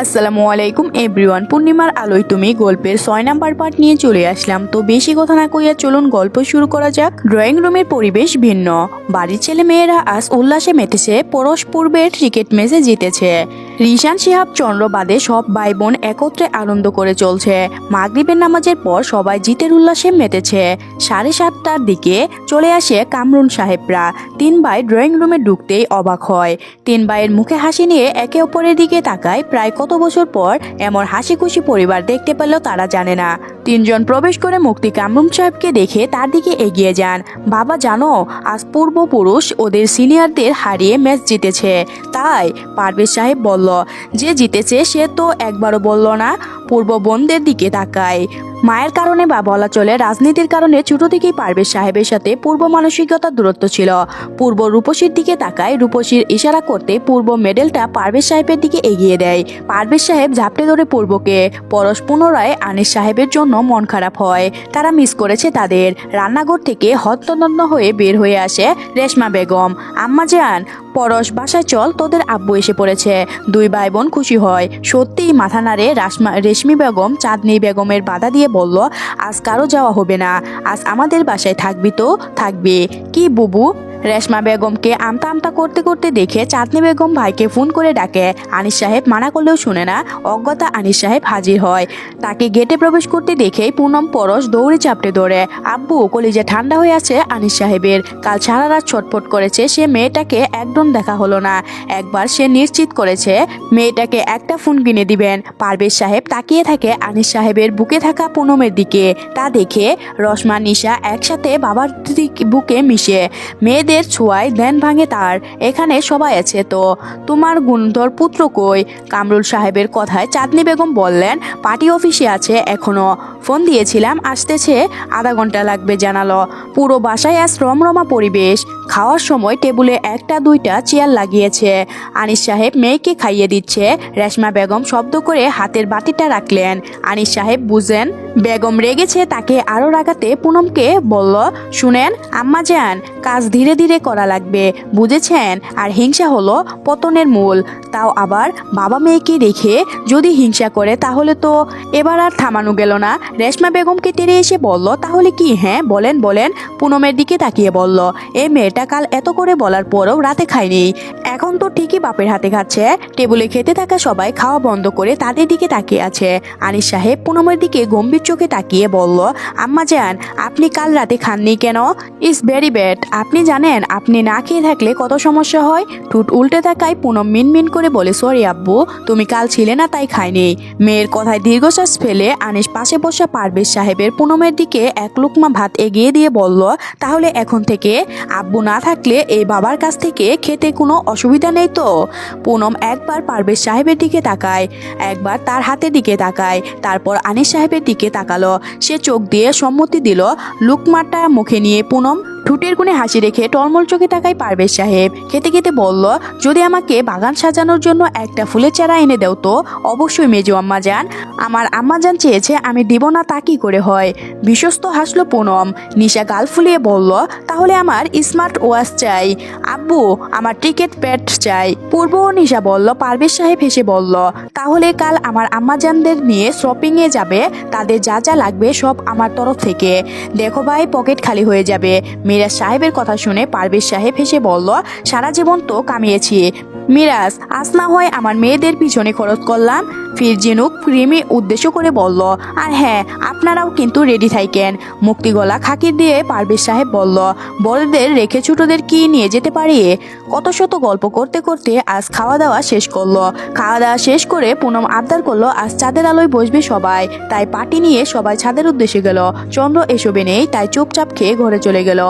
আসসালামু আলাইকুম এভরিওয়ান, পূর্ণিমার আলোয় তুমি গল্পের ছয় নাম্বার পার্ট নিয়ে চলে আসলাম। তো বেশি কথা না কইয়া চলুন গল্প শুরু করা যাক। ড্রয়িং রুমের পরিবেশ ভিন্ন। বাড়ির ছেলে মেয়েরা আজ উল্লাসে মেতেছে, পরশ পূর্বের ক্রিকেট ম্যাচে জিতেছে। রিশান শিহাব চন্দ্র বাদে সব ভাই বোন একত্রে আনন্দ করে চলছে। মাগরিবের নামাজের পর সবাই জিতের উল্লাসে মেতেছে। সাড়ে সাতটার দিকে চলে আসে কামরুন সাহেবরা। তিন ভাই ড্রয়িং রুমে ঢুকতেই অবাক হয়। তিন ভাইয়ের মুখে হাসি নিয়ে একে অপরের দিকে তাকায়। প্রায় কত বছর পর এমন হাসি খুশি পরিবার দেখতে পেলেও তারা জানে না। তিনজন প্রবেশ করে মুক্তি কামরুন সাহেবকে দেখে তার দিকে এগিয়ে যান। বাবা, জানো, আজ পূর্বপুরুষ ওদের সিনিয়রদের হারিয়ে ম্যাচ জিতেছে। তাই পারভেজ সাহেব বলল যে জিতেছে সে তো একবারও বলল না। পূর্ব বন্ধের দিকে তাকায়। মায়ের কারণে বা বলা চলে রাজনীতির কারণে ছোট থেকেই পারভেজ সাহেবের সাথে পূর্ব মানসিকতার দূরত্ব ছিল। পূর্ব রূপসীর দিকে তাকায় রূপসীর ইশারা করতে পূর্ব মেডেলটা পারভেজ সাহেবের দিকে এগিয়ে দেয়। পারভেজ সাহেব ঝাপটে ধরে পূর্বকে, পরশ পুনরায় আনিস সাহেবের জন্য মন খারাপ হয়। তারা মিস করেছে তাদের। রান্নাঘর থেকে হত্যনন্ন হয়ে বের হয়ে আসে রেশমা বেগম। আম্মা যান পরশ বাসায় চল, তোদের আব্বু এসে পড়েছে। দুই ভাই বোন খুশি হয়। সত্যিই মাথা নাড়ে রেশমি বেগম চাঁদনি বেগমের বাধা দিয়ে বলল আজ কারও যাওয়া হবে না। আজ আমাদের বাসায় থাকবি তো থাকবে। কি বুবু? রেশমা বেগমকে আমতা আমতা করতে করতে দেখে চাঁদনি বেগম ভাইকে ফোন করে ডাকে। আনিস সাহেব মানা করলেও শুনে না। অজ্ঞতা আনিস সাহেব হাজির হয়। তাকে গেটে প্রবেশ করতে দেখেই পুনম পরশ দৌড়ে চাপটে ধরে। আব্বু, কলিজে ঠান্ডা হয়ে আছে, আনিস সাহেবের। কাল সারা রাত ছটফট করেছে, সে মেয়েটাকে একদম দেখা হলো না। একবার সে নিশ্চিত করেছে, মেয়েটাকে একটা ফোন কিনে দিবেন। পারভেজ সাহেব তাকিয়ে থাকে আনিস সাহেবের বুকে থাকা পুনমের দিকে। তা দেখে রসমা নিশা একসাথে বাবার বুকে মিশে। মেয়েদের ছোঁয়ায় ধ্যান ভাঙে তার। এখানে সবাই আছে তো। তোমার গুণধর পুত্র কই? কামরুল সাহেবের কথায় চাঁদনি বেগম বললেন, পার্টি অফিসে আছে এখনও। ফোন দিয়েছিলাম, আসতেছে। আধা ঘণ্টা লাগবে জানালো। পুরো বাসায় আজ রমরমা পরিবেশ। খাওয়ার সময় টেবিলে একটা দুইটা চেয়ার লাগিয়েছে। আনিস সাহেব মেয়েকে খাইয়ে দিচ্ছে। রেশমা বেগম শব্দ করে হাতের বাটিটা রাখলেন। আনিস সাহেব বুঝেন, বেগম রেগেছে তাকে আরও রাগাতে পুনমকে বলল, শুনেন, আম্মা যান। কাজ ধীরে ধীরে করা লাগবে, বুঝেছেন? আর হিংসা হলো পতনের মূল। তাও আবার বাবা মেয়েকে রেখে যদি হিংসা করে, তাহলে তো এবার আর থামানো গেল না। রেশমা বেগমকে তেড়ে এসে বলল, তাহলে কি হ্যাঁ? বলেন বলেন। পুনমের দিকে তাকিয়ে বলল এই মেয়েটা কাল এত করে বলার পরেও রাতে খায়নি। এখন তো ঠিকই বাপের হাতে খাচ্ছে। টেবিলে খেতে থাকা সবাই খাওয়া বন্ধ করে তাদের দিকে তাকিয়ে আছে। আনিস সাহেব পুনমের দিকে গম্ভীর চোখে তাকিয়ে বলল, আম্মা যান আপনি কাল রাতে খাননি কেন? ইস ভেরি ব্যাড। আপনি জানেন আপনি না খেয়ে থাকলে কত সমস্যা হয়? ঠুট উল্টে থাকায় পুনম মিনমিন করে বলে, সরি আব্বু, তুমি কাল ছিলে না, তাই খাইনি। মেয়ের কথায় দীর্ঘশ্বাস ফেলে আনিস পাশে বসা পারভেজ সাহেবের পুনমের দিকে এক লুকমা ভাত এগিয়ে দিয়ে বলল, তাহলে এখন থেকে আব্বু না থাকলে এই বাবার কাছ থেকে খেতে কোনো অসুবিধা নেই তো? পুনম একবার পারভেজ সাহেবের দিকে তাকায়, একবার তার হাতের দিকে তাকায়, তারপর আনিস সাহেবের দিকে তাকালো। সে চোখ দিয়ে সম্মতি দিল, লুকমাটা মুখে নিয়ে পুনম ঠুটের কোণে হাসি রেখে টলমল চোখে তাকায় পারভেজ সাহেব। খেতে খেতে বলল, যদি আমাকে বাগান সাজানোর জন্য একটা ফুলের চারা এনে দেও তো, অবশ্যই মেজো আম্মা যান আমার আম্মা যান চেয়েছে আমি দিব না তা কি করে হয়? বিশ্বস্ত হাসলো পুনম। নিশা গাল ফুলিয়ে বলল, তাহলে আমার স্মার্ট ওয়াচ চাই। আব্বু, আমার টিকিট প্যাড চাই। পূর্ব নিশা বলল, পারভেজ সাহেব হেসে বলল, তাহলে কাল আমার আম্মাজানদের নিয়ে শপিংয়ে যাবে। তাদের যা যা লাগবে সব আমার তরফ থেকে। দেখো ভাই, পকেট খালি হয়ে যাবে। মিরাজ সাহেবের কথা শুনে পারভেজ সাহেব হেসে বলল সারা জীবন তো কামিয়েছি। মিরাজ আজ না হয় আমার মেয়েদের পিছনে খরচ করলাম। ফির জিনুক ক্রিমি উদ্দেশ্য করে বলল, আর হ্যাঁ আপনারাও কিন্তু রেডি থাকেন মুক্তিগলা খাকির দিয়ে পারভেজ সাহেব বলল, বড়দের রেখে ছোটদের কি নিয়ে যেতে পারি? কত শত গল্প করতে করতে আজ খাওয়া দাওয়া শেষ করল। খাওয়া দাওয়া শেষ করে পুনম আবদার করল, আজ চাঁদের আলোয় বসবে সবাই। তাই পাটি নিয়ে সবাই ছাদের উদ্দেশ্যে গেল। চন্দ্র এসবে নেই, তাই চুপচাপ খেয়ে ঘরে চলে গেল।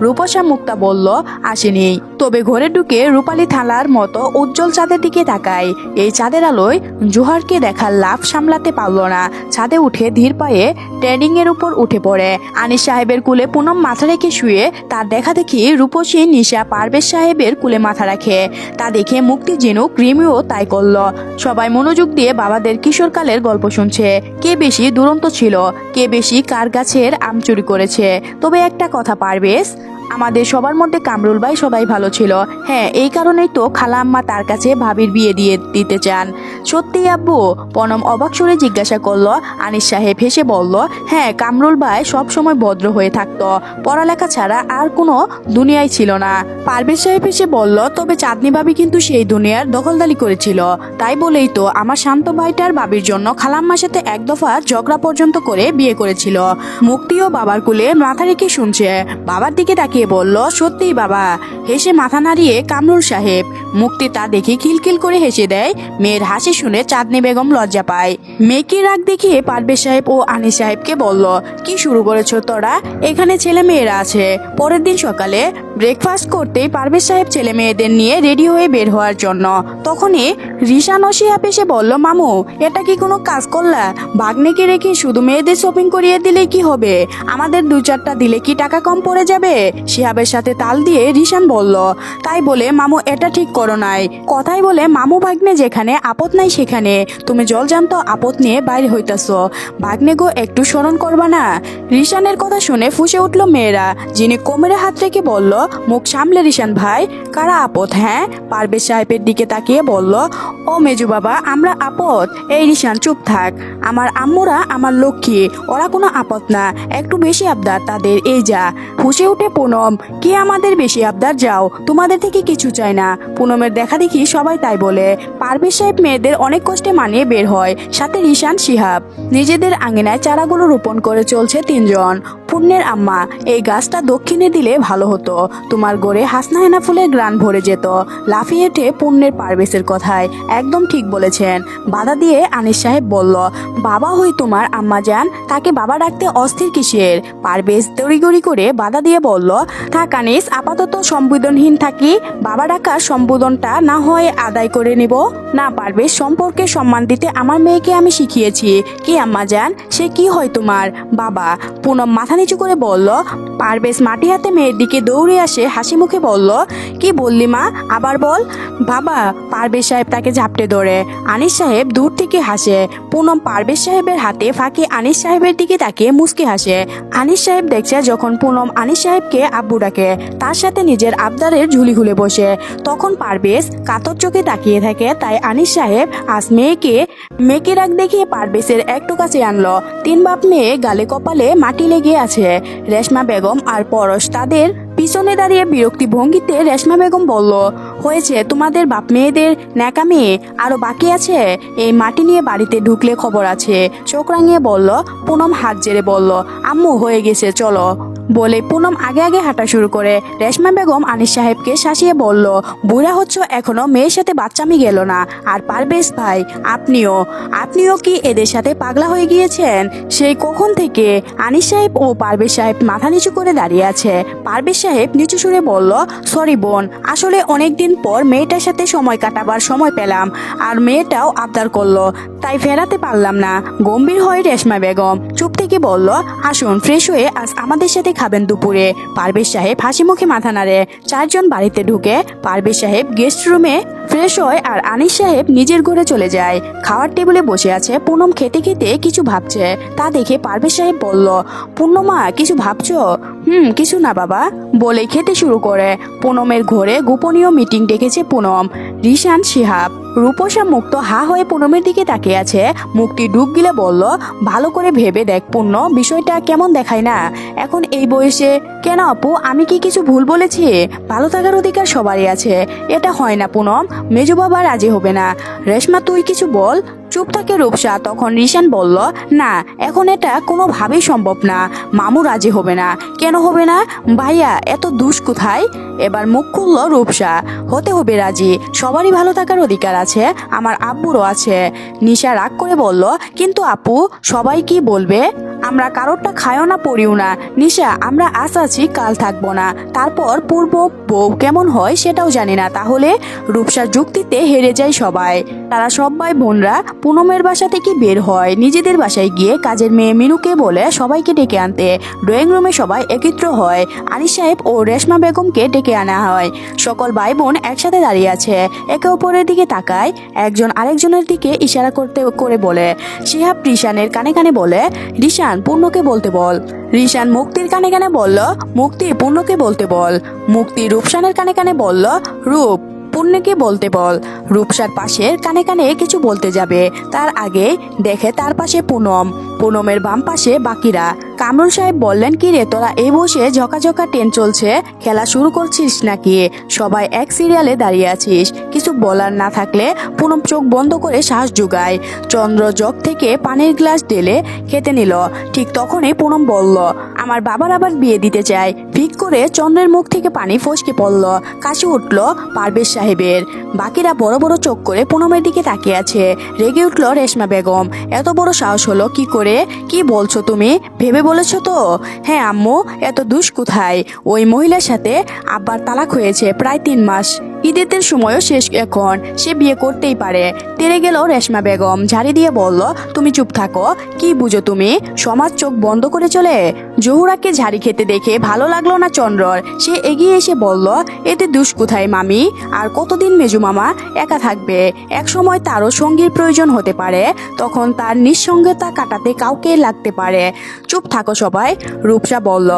রূপসা মুক্তা বলল, আসেনি। তবে ঘরে ঢুকে রূপালী থালার মতো উজ্জ্বল চাঁদের দিকে তাকায়। এই চাঁদের আলোয় জোহারকে দেখার লাভ সামলাতে পারল না। ছাদে উঠে ধীর পায়ে ট্রেডিং এর উপর উঠে পড়ে। আনিস সাহেবের কুলে পুনম মাথা রেখে শুয়ে তার দেখা দেখি রূপসী নিশা পারভেজ সাহেবের কুলে মাথা রাখে। তা দেখে মুক্তি জেনু ক্রিমিও তাই করল। সবাই মনোযোগ দিয়ে বাবাদের কিশোরকালের গল্প শুনছে। কে বেশি দুরন্ত ছিল? কে বেশি কার গাছের আম চুরি করেছে? তবে একটা কথা পারবেশ আমাদের সবার মধ্যে কামরুল ভাই সবাই ভালো ছিল। হ্যাঁ এই কারণেই তো খালা আম্মা তার কাছে ভাবির বিয়ে দিয়ে দিতে চান। সত্যি আব্বু? পনম অবাক সুরে জিজ্ঞাসা করল। আনিস সাহেব হেসে বলল হ্যাঁ কামরুল ভাই সবসময় ভদ্র হয়ে থাকতো। পড়ালেখা ছাড়া আর কোনো দুনিয়ায় ছিল না। পারভেজ সাহেব এসে বলল, তবে চাঁদনি ভাবি কিন্তু সেই দুনিয়ার দখলদারি করেছিল। তাই বলেই তো আমার শান্ত ভাইটার বাবির জন্য খালাম্মার সাথে এক দফা ঝগড়া পর্যন্ত করে বিয়ে করেছিল। মুক্তিও বাবার কুলে মাথা রেখে শুনছে। বাবার দিকে তাকিয়ে বলল সত্যিই বাবা। হেসে মাথা নাড়িয়ে কামরুল সাহেব মুক্তি তা দেখে খিলখিল করে হেসে দেয়। মেয়ের হাসি শুনে চাঁদনি বেগম লজ্জা পায়। মেয়েকে রাগ দেখিয়ে পারবে সাহেব ও আনি সাহেবকে বলল, কি শুরু করেছ তোরা? এখানে ছেলে মেয়েরা আছে। পরের দিন সকালে ব্রেকফাস্ট করতেই পারভেজ সাহেব ছেলে মেয়েদের নিয়ে রেডি হয়ে বের হওয়ার জন্য। তখনই রিশান ও শিহাব এসে বলল, মামু, এটা কি কোনো কাজ করলা? ভাগ্নেকে রেখে শুধু মেয়েদের শপিং করিয়ে দিলে কি হবে? আমাদের দু চারটা দিলে কি টাকা কম পড়ে যাবে? শিহাবের সাথে তাল দিয়ে রিশান বলল, তাই বলে, মামু, এটা ঠিক করো নাই। কথাই বলে, মামু ভাগ্নে যেখানে, আপদ নাই সেখানে। তুমি জল জলজান্ত আপদ নিয়ে বাইরে হইতাছ। ভাগ্নে গো, একটু স্মরণ করবা না? রিশানের কথা শুনে ফুসে উঠল মেয়েরা, যিনি কোমরে হাত রেখে বলল মুখ সামলে রিশান ভাই, কারা আপদ হ্যাঁ? পারভেজ সাহেবের দিকে তাকিয়ে বলল, ও মেজু বাবা, আমরা আপদ। এই রিশান, চুপ থাক। আমার আম্মুরা আমার লক্ষ্মী, ওরা কোনো আপদ না। একটু বেশি আবদার তাদের, এই যা। ফুসে উঠে, পুনম, কে আমাদের বেশি আবদার? যাও। তোমাদের থেকে কিছু চাই না। পুনমের দেখা দেখি সবাই তাই বলে। পারভেজ সাহেব মেয়েদের অনেক কষ্টে মানিয়ে বের হয়। সাথে রিশান, শিহাব। নিজেদের আঙিনায় চারাগুলো রোপণ করে চলছে তিনজন। পুণ্যের আম্মা, এই গাছটা দক্ষিণে দিলে ভালো হতো। তোমার গড়ে হাসনা হেনা ফুলের গ্রান ভরে যেত। লাফিয়ে উঠে পুণ্যের পারবেশের কথায় একদম ঠিক বলেছেন। বাধা দিয়ে আনিস সাহেব বলল, বাবা হই তোমার আম্মা যান, তাকে বাবা ডাকতে অস্থির কিসের? পারবেশ তড়িগড়ি করে বাধা দিয়ে বলল, থাক আনিস, আপাতত সম্বোধনহীন থাকি, বাবা ডাকার সম্বোধনটা না হয় আদায় করে নিব। না পারভেজ সম্পর্কে সম্মান দিতে আমার মেয়েকে আমি শিখিয়েছি। কি আম্মা যান সে কি হয় তোমার? বাবা, পুনম মাথা নিচু করে বলল পারভেজ মাটি হাতে মেয়ের দিকে দৌড়ে আসে হাসি মুখে বলল, কি বললি মা? আবার বল। বাবা পারভেজ সাহেব তাকে ঝাপটে ধরে। আনিস সাহেব দূর থেকে হাসে। পুনম পারভেজ সাহেবের হাতে ফাঁকে আনিস সাহেবের দিকে তাকিয়ে মুচকি হাসে। আনিস সাহেব দেখছে যখন পুনম আনিস সাহেবকে আব্বু ডাকে, তার সাথে নিজের আবদারের ঝুলি খুলে বসে। তখন পারভেজ কাতর চোখে তাকিয়ে থাকে, তাই আনিস সাহেব আজ মেয়েকে মেয়েকে রাগ দেখিয়ে পারবেশের একটু কাছে আনলো। তিন বাপ মেয়ে গালে কপালে মাটি লেগে আছে। রেশমা বেগম আর পরশ তাদের পিছনে দাঁড়িয়ে বিরক্তি ভঙ্গিতে রেশমা বেগম বলল হয়েছে তোমাদের বাপ মেয়েদের ন্যাকামি আরও বাকি আছে? এই মাটি নিয়ে বাড়িতে ঢুকলে খবর আছে। চোখ রাঙিয়ে বলল, পুনম হাত জেরে বলল, আম্মু হয়ে গেছে, চলো। বলে পুনম আগে আগে হাঁটা শুরু করে। রেশমা বেগম আনিস সাহেবকে শাসিয়ে বলল, বুড়া হচ্ছ, এখনও মেয়ের সাথে বাচ্চামি গেল না। আর পারবেশ ভাই, আপনিও। আপনিও কি এদের সাথে পাগলা হয়ে গিয়েছেন? সেই কখন থেকে আনিস সাহেব ও পারভেজ সাহেব মাথা নিচু করে দাঁড়িয়ে আছে। পারভেজ সাহেব নিচু সুরে বলল, সরি বোন, আসলে অনেক দিন পর মেয়েটার সাথে সময় কাটাবার সময় পেলাম আর মেয়েটাও আবদার করল, তাই ফেরাতে পারলাম না। গম্ভীর হয়ে রেশমা বেগম চুপ থেকে বলল, আসুন ফ্রেশ হয়ে আজ আমাদের সাথে খাবেন দুপুরে। পারভেজ সাহেব হাসি মুখে মাথা নাড়ে, চারজন বাড়িতে ঢুকে পারভেজ সাহেব গেস্ট রুমে ফ্রেশ হয় আর আনিস সাহেব নিজের ঘরে চলে যায়। খাওয়ার টেবিলে বসে আছে, পুনম খেতে খেতে কিছু ভাবছে। তা দেখে পারভেজ সাহেব বলল পূর্ণমা কিছু ভাবছ? হুম, কিছু না বাবা, বলে খেতে শুরু করে। পুনমের ঘরে গোপনীয় মিটিং ডেকেছে পুনম। রিশান শিহাব, রূপসা মুক্ত হা হয়ে পুনমের দিকে তাকিয়ে আছে। মুক্তি ডুব গিলে বলল, ভালো করে ভেবে দেখ পূর্ণ বিষয়টা কেমন দেখায় না? এখন এই বয়সে কেন আপু, আমি কি কিছু ভুল বলেছি? ভালো থাকার অধিকার সবারই আছে। এটা হয় না পুনম মেজু বাবা রাজি হবে না। রেশমা, তুই কিছু বল? চুপ থাকে রূপসা। তখন রিশান বলল, না, এখন এটা কোনোভাবেই সম্ভব না। মামু রাজি হবে না। কেন হবে না? ভাইয়া, এত দুষ কোথায়? এবার মুখ খুলল রূপসা। হতে হবে রাজি। সবারই ভালো থাকার অধিকার আছে। আমার আব্বুরও আছে। নিশা রাগ করে বলল, কিন্তু আপু, সবাই কি বলবে? আমরা কারোরটা খায়ও না, পড়িও না। নিশা, আমরা আজ আছি, কাল থাকব না। তারপর পূর্ব বউ কেমন হয় সেটাও জানি না। তাহলে রূপসার যুক্তিতে হেরে যায় সবাই। তারা সবাই বোনরা, পুনমের বাসা থেকে বের হয়। নিজেদের বাসায় গিয়ে কাজের মেয়ে মিনুকে বলে সবাইকে ডেকে আনতে। ড্রয়িং রুমে সবাই একত্র হয়। আনিস সাহেব ও রেশমা বেগমকে ডেকে আনা হয়। সকল ভাই বোন একসাথে দাঁড়িয়ে আছে। একে অপরের দিকে তাকায়। একজন আরেকজনের দিকে ইশারা করতে, করে বলে শিহাব রিশানের কানে কানে বলে, রিশান রিশান পূর্ণকে বলতে বল। রিশান মুক্তির কানে কানে বলল, মুক্তি পূর্ণকে বলতে বল। মুক্তি রূপসানের কানে কানে বলল, রূপ পূর্ণকে বলতে বল। রূপসার পাশের কানে কানে কিছু বলতে যাবে। তার আগে দেখে তার পাশে পুনম। পুনমের বাম পাশে বাকিরা। কামরুল সাহেব বললেন কি রে তোরা এই বসে ঝকাঝকা ট্রেন চলছে। খেলা শুরু করছিস নাকি? সবাই এক সিরিয়ালে দাঁড়িয়ে আছিস। কিছু বলার না থাকলে পুনম চোখ বন্ধ করে শ্বাস জুগায় চন্দ্র জগ থেকে পানির গ্লাস ঢেলে খেতে নিল। ঠিক তখনই পুনম বলল, আমার বাবার আবার বিয়ে দিতে চায় ভিক করে চন্দ্রের মুখ থেকে পানি ফসকে পড়ল। কাশি উঠল পারভেজ সাহেবের। বাকিরা বড় বড় চোখ করে পুনমের দিকে তাকিয়ে আছে। রেগে উঠল রেশমা বেগম। এত বড় সাহস হলো কি করে কি বলছো তুমি? ভেবে বলেছ তো? হ্যাঁ আম্মু, এত দুষ কোথায়? ওই মহিলার সাথে আব্বার তালাক হয়েছে প্রায় তিন মাস। ঈদের সময়ও শেষ এখন, সে বিয়ে করতেই পারে। তেরে গেল রেশমা বেগম, ঝাড়ি দিয়ে বলল, তুমি চুপ থাকো, কি বুঝো তুমি? সমাজ চোখ বন্ধ করে চলে? জহুরাকে ঝাড়ি খেতে দেখে ভালো লাগল না চন্দ্রর। সে এগিয়ে এসে বলল, এতে দুষ কোথায় মামি? আর কতদিন মেজু মামা? একা থাকবে। এক সময় তারও সঙ্গীর প্রয়োজন হতে পারে। তখন তার নিঃসঙ্গতা কাটাতে কাউকে লাগতে পারে। চুপ থাকো সবাই, রূপসা বলল।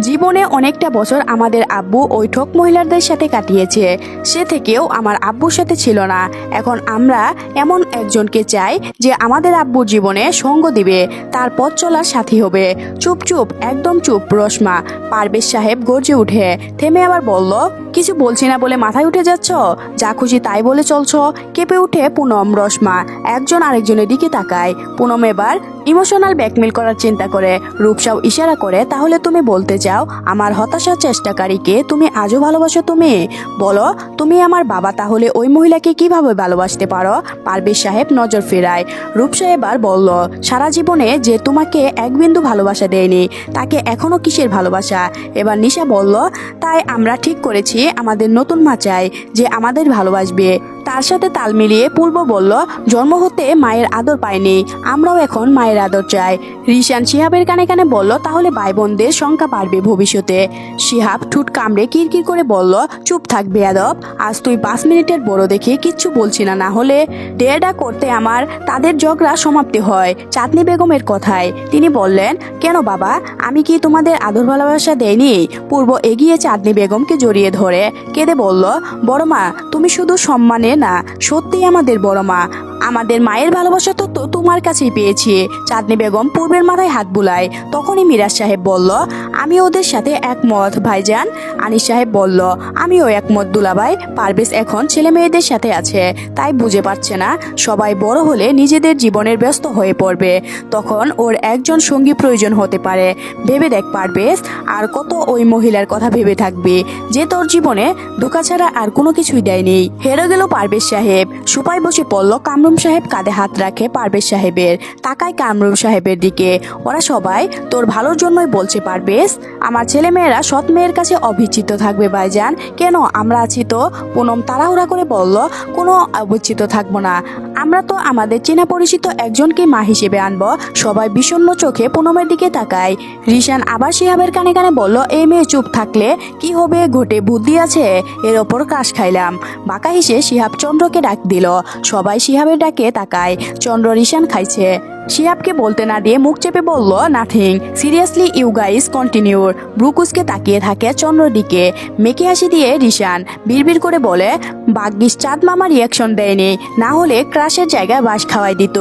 জীবনে অনেকটা বছর আমাদের আব্বু ওই ঠক মহিলাদের সাথে কাটিয়েছে। সে থেকেও আমার আব্বুর সাথে ছিল না। এখন আমরা এমন একজনকে চাই যে আমাদের আব্বুর জীবনে সঙ্গ দিবে, তার পথ চলার সাথী হবে। চুপ চুপ, একদম চুপ, রসমা। পারভেজ সাহেব গর্জে উঠে, থেমে আবার বলল কিছু বলছি না বলে মাথায় উঠে যাচ্ছ? যা খুশি তাই বলে চলছ। কেঁপে উঠে পুনম রসমা একজন আরেকজনের দিকে তাকায়। পুনম এবার ইমোশনাল ব্যাকমেল করার চিন্তা করে। রূপসাও ইশারা করে, তাহলে তুমি বলতে চাও, আমার হতাশার চেষ্টাকারীকে তুমি আজও ভালোবাসো তুমি? বলো, তুমি আমার বাবা, তাহলে ওই মহিলাকে কীভাবে ভালোবাসতে পারো? পারভেজ সাহেব নজর ফেরায়। রূপসা এবার বলল, সারা জীবনে যে তোমাকে এক বিন্দু ভালোবাসা দেয়নি, তাকে এখনও কিসের ভালোবাসা? এবার নিশা বলল, তাই আমরা ঠিক করেছি আমাদের নতুন মা চায় যে আমাদের ভালোবাসবে। তার সাথে তাল মিলিয়ে পূর্ব বলল, জন্ম হতে মায়ের আদর পায়নি, আমরাও এখন মায়ের আদর চাই। রিশান শিহাবের কানে কানে বলল, তাহলে ভাই বোনদের সংখ্যা বাড়বে ভবিষ্যতে। শিহাব ঠুট কামড়ে কিরকির করে বলল, চুপ থাক বেয়াদব, আজ তুই পাঁচ মিনিটের বড় দেখে কিচ্ছু বলছি না না হলে ডেয়ারটা করতে আমার তাদের ঝগড়া সমাপ্তি হয়। চাঁদনি বেগমের কথায় তিনি বললেন, কেন বাবা, আমি কি তোমাদের আদর ভালোবাসা দেয়নি পূর্ব এগিয়ে চাঁদনি বেগমকে জড়িয়ে ধরে কেঁদে বলল, বড় মা, তুমি শুধু সম্মানে না সত্যিই আমাদের বড় মা। আমাদের মায়ের ভালোবাসা তো তো, তোমার কাছেই পেয়েছি। চাঁদনি বেগম পূর্বের মাথায় হাত বুলায়, তখনই মিরাজ সাহেব বলল, আমি ওদের সাথে একমত, ভাইজান। আনিস সাহেব বলল, আমিও একমত দুলাভাই, পারভেজ এখন ছেলে মেয়েদের সাথে আছে, তাই বুঝে পারছে না, সবাই বড় হলে নিজেদের জীবনের ব্যস্ত হয়ে পড়বে। তখন ওর একজন সঙ্গী প্রয়োজন হতে পারে। ভেবে দেখ পারভেজ, আর কত ওই মহিলার কথা ভেবে থাকবে, যে তোর জীবনে ধোকা ছাড়া আর কোনো কিছুই দেয়নি। হেরে গেল পারভেজ সাহেব। সুপাই বসে পড়ল কামরুম সাহেব কাঁধে হাত রাখে পারভেজ সাহেবের। তাকায় কামরুম সাহেবের দিকে। ওরা সবাই, তোর ভালোর জন্যই বলছে পারভেজ। আমার ছেলে মেয়েরা সৎ মেয়ের কাছে অবিচিত থাকবে ভাইজান। কেন? আমরা আছি তো। পুনম তাড়াহুড়া করে বলল, কোনো অবিচিত থাকব না। আমরা তো আমাদের চেনা পরিচিত একজনকে মা হিসেবে আনব। সবাই বিষণ্ণ চোখে পুনমের দিকে তাকায়। রিশান আবার শিহাবের কানে কানে বলল, এই মেয়ে চুপ থাকলে কি হবে? ঘটে বুদ্ধি আছে? এর ওপর কাশ খাইলাম। বাঁকা হিসে শিহাব চন্দ্রকে ডাক দিল। সবাই শিহাবের ডাকে তাকায়। চন্দ্র রিশান খাইছে। শিহাবকে বলতে না দিয়ে মুখ চেপে বলল, নাথিং, সিরিয়াসলি ইউ গাইস কন্টিনিউর ব্রুকুসকে তাকিয়ে থাকে চন্দ্র দিকে। মেকে হাসি দিয়ে রিশান বিড়বিড় করে বলে বাগ্যিস চাঁদ মামা রিয়াকশন দেয়নি। না হলে ক্রাশের জায়গায় বাস খাওয়াই দিত।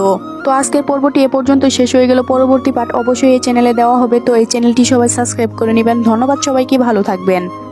তো আজকের পর্বটি এ পর্যন্ত শেষ হয়ে গেল। পরবর্তী পাঠ অবশ্যই এই চ্যানেলে দেওয়া হবে। তো এই চ্যানেলটি সবাই সাবস্ক্রাইব করে নেবেন। ধন্যবাদ সবাইকে। ভালো থাকবেন।